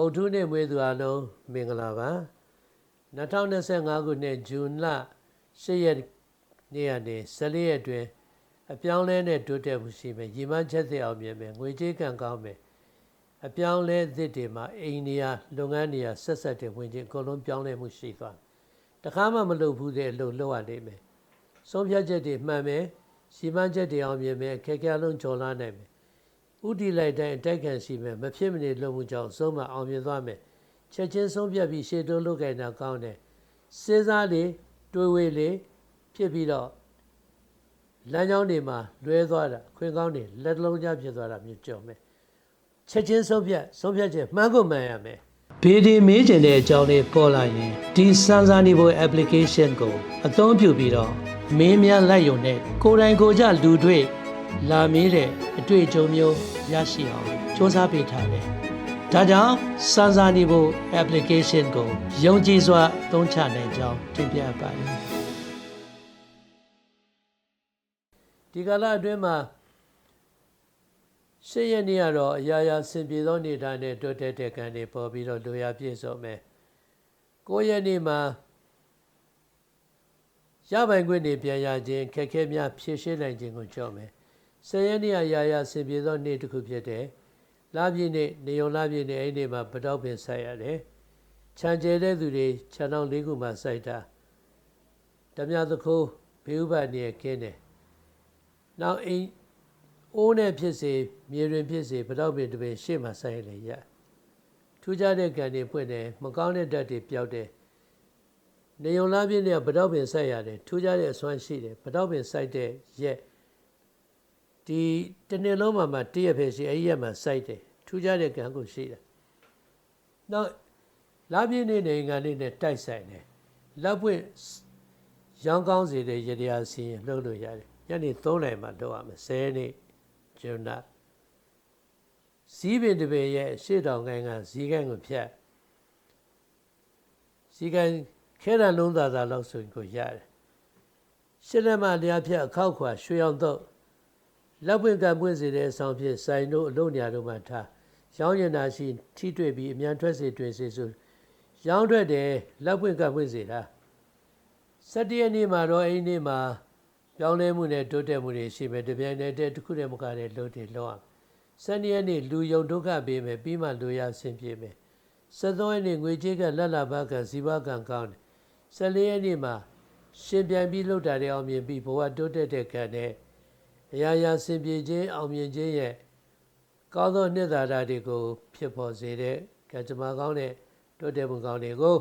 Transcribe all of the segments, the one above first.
ဗုဒ္ဓနေ့မွေးသူအလုံးမင်္ဂလာပါ2025ခုနှစ်ဇွန်လ10ရက်နေ့ကနေ14ရက်အတွင်းအပြောင်းလဲနဲ့တိုးတက်မှုရှိမယ်ရည်မှန်းချက်သစ်အောင်မြင်မယ်ငွေကြေးကံကောင်းမယ်အပြောင်းလဲသစ်တွေမှာအိန္ဒိယလုပ်ငန်းတွေဆက်ဆက်တဲ့ဝင်ချင်းအကုန်လုံးပြောင်းလဲမှုရှိသွားတခါမှမလုပ်ဘူးတဲ့အလုပ်လုပ်ရနိုင်မယ်ဆုံးဖြတ်ချက်တွေမှန်မယ်ရည်မှန်းချက်တွေအောင်မြင်မယ်ခက်ခဲလုံးကျော်လာနိုင်မယ် ဥတီလိုက်တိုင်းအတိုက်ခံရှိမယ်မဖြစ်မနေလုပ်မှုကြောင့်ဆုံးမအောင်မြင်သွားမယ်ချက်ချင်းဆုံးဖြတ်ပြီးရှေ့တိုးလုပ်ကြတာကောင်းတယ်စဉ်းစားလေတွေးဝေးလေဖြစ်ပြီးတော့လမ်းကြောင်းတွေမှာလွဲသွားတာခွင်ကောင်းတွေလက်လုံးကြားဖြစ်သွားတာမျိုးကြုံမယ်ချက်ချင်းဆုံးဖြတ်ဆုံးဖြတ်ချက်မှန်ကိုမှန်ရမယ်ဘေဒီမေးကျင်တဲ့အကြောင်းလေးပေါ်လာရင်ဒီစမ်းစာနေဖို့ application ကိုအသုံးပြုပြီးတော့မင်းများလိုက်ရုံနဲ့ကိုယ်တိုင်ကိုယ်ကြလူတွေ့ လာမေးတဲ့အတွေ့အကြုံမျိုးရရှိအောင်စ조사ပေးထားတယ်။ဒါကြောင့်စမ်းစာနေဖို့ application ကိုယုံကြည်စွာသုံးချနိုင်ကြောင်းတင်ပြပါတယ်။ဒီကလာအတွင်းမှာရှေ့ရနေ့ကတော့အရာရာဆင်ပြေသောနေတိုင်းနဲ့တိုးတက်တဲ့ကံတွေပေါ်ပြီးတော့လူရပြည့်စုံမယ်။ကိုရက်နေ့မှာရပိုင်ခွင့်တွေပြန်ရခြင်းခက်ခဲများဖြည့်ရှင်းနိုင်ခြင်းကိုကြောက်မယ်။ ဆယ်ရက်နေ့အရာရာဆင်ပြေသောနေ့တစ်ခုဖြစ်တဲ့လပြည့်နေ့နေုံလပြည့်နေ့အဲ့ဒီမှာပတောက်ပင်ဆိုင်ရတယ်။ခြံကျဲတဲ့သူတွေခြံအောင်လေးခုမှစိုက်တာ။ဓမြသခိုးဘေးဥပနေကင်းတယ်။နောက်အိမ်အိုးနဲ့ဖြစ်စေမြေတွင်ဖြစ်စေပတောက်ပင်တစ်ပင်ရှေ့မှာဆိုင်လေရ။ထူးခြားတဲ့ကံတွေပွင့်တယ်မကောင်းတဲ့ဓာတ်တွေပျောက်တယ်။နေုံလပြည့်နေ့ကပတောက်ပင်စိုက်ရတယ်ထူးခြားတဲ့အစွမ်းရှိတယ်ပတောက်ပင်စိုက်တဲ့ရက် ဒီတနေ့လုံးမှာမှတည့်ရဖယ်ရှိအဲ့ဒီရက်မှာစိုက်တယ်ထူးခြားတဲ့ကံကိုရှိတယ်နောက်လာပြည့်နေ့နေငါနေ့နဲ့တိုက်ဆိုင်တယ်လက်ပွင့်ရောင်းကောင်းစေတဲ့ရတရားစီရင်လှုပ်လို့ရတယ်ညနေ3နာရီမှလုပ်ရမယ်10နေ့ဂျွန်နာဇီးပင်တပင်ရဲ့ရှေ့တောင်ကိုင်းကဇီးကိုင်းကိုဖြတ်ဇီးကိုင်းခဲရလုံးသာသာလောက်ဆိုရင်ကိုရတယ်ရှစ်လက်မလျားဖြတ်အခောက်ခွာရွှေအောင်တော့ လက်ပွင့်ကံပွင့်စေတဲ့အဆောင်ဖြစ်ဆိုင်တို့အလုံးညာတို့မှထားရောင်းရင်တာရှိထိတွေ့ပြီးအမြန်ထွက်စေတွင်စေဆိုရောင်းထွက်တယ်လက်ပွင့်ကံပွင့်စေတာစတရနေ့မှာတော့အဲ့ဒီနေ့မှာပြောင်းလဲမှုနဲ့တိုးတက်မှုတွေရှိမယ်တပြိုင်တည်းတည်းတစ်ခုတည်းမကတဲ့လို့တွေလောက်အောင်စနေရက်နေ့လူယုံဒုက္ခပေးမယ်ပြီးမှလူရဆင်ပြေမယ်စသောရက်နေ့ငွေကြေးကလက်လာဘကဇီဝကံကောင်းတယ်ဆယ်လေးရက်နေ့မှာရှင်ပြန်ပြီးလှုပ်တာတွေအောင်မြင်ပြီးဘဝတိုးတက်တဲ့ကံနဲ့ အရာရာစင်ပြေခြင်းအောင်မြင်ခြင်းရဲ့ကောင်းသောနှစ်သာရတွေကို ဖြစ်ပေါ်စေတဲ့ကံကြမ္မာကောင်းတဲ့တိုးတက်မှုကောင်းတွေကို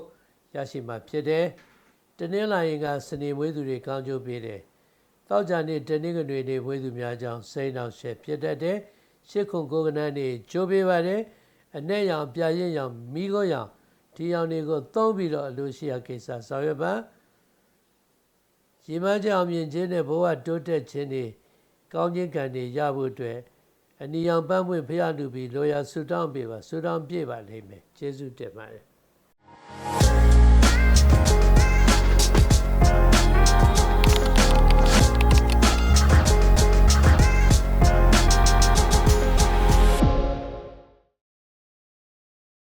ရရှိမှဖြစ်တယ်။တနင်္လာရင်ကစနေမွေးသူတွေကောင်းကျိုးပေးတယ်။တောက်ကြနေ့တနင်္ဂနွေနေ့မွေးသူများကြောင့်စိတ်နောက်ရှက်ဖြစ်တတ်တယ်။ရှစ်ခုကိုကနန်းနေ့ကျိုးပေးပါတယ်။အ내ရောင်ပြရင်ရောင်မိခိုးရောင်ဒီရောင်တွေကိုသုံးပြီးတော့အလိုရှိရာကိစ္စဆောင်ရွက်ပါ။ရီမန်းကြောင်မြင်ခြင်းနဲ့ဘဝတိုးတက်ခြင်းတွေ ကောင်းခြင်းကံတွေရဖို့အတွက်အနီရောင်ပန်းပွင့်ဖရလူပြီးလောရဆူတောင်းပေးပါဆူတောင်းပြည့်ပါလိမ့်မယ်ကျေးဇူးတင်ပါတယ်